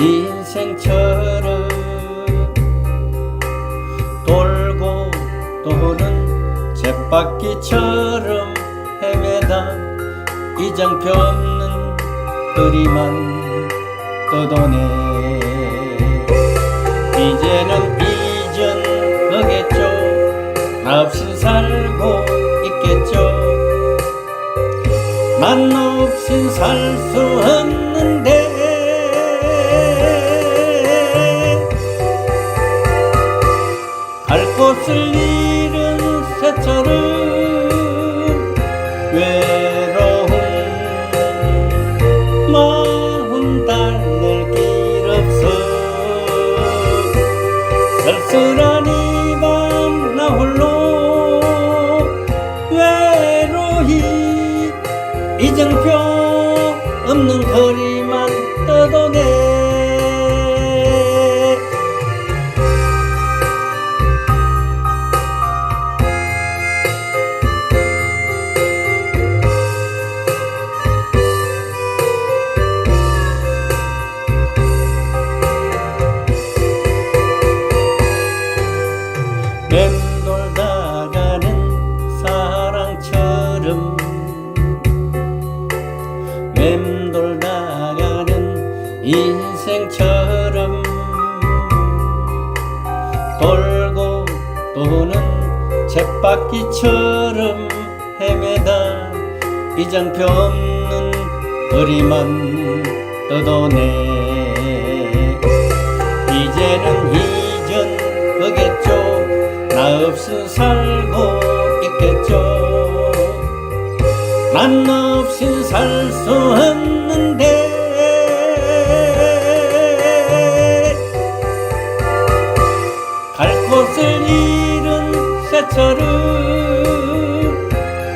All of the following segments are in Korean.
인생처럼 돌고 도는 쳇바퀴처럼 헤매다 이장표 없는 거리만 떠도네. 이제는 이전하겠죠? 값신 살고 있겠죠? 만 없인 살수 없는 갈 곳을 잃은 새처럼 외로운 마음 달랠 길 없어. 쓸쓸한 이밤 나 홀로 외로이 이정표 없는 거리만 떠도네 인생처럼 돌고 도는 쳇바퀴처럼 헤매다 이정표 없는 거리만 떠도네. 이제는 이전 거겠죠. 나 없이 살고 있겠죠. 난 없이 살수 없는데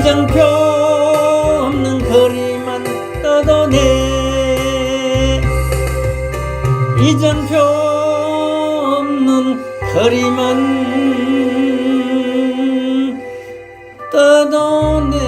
이정표 없는 거리만 떠도네. 이정표 없는 거리만 떠도네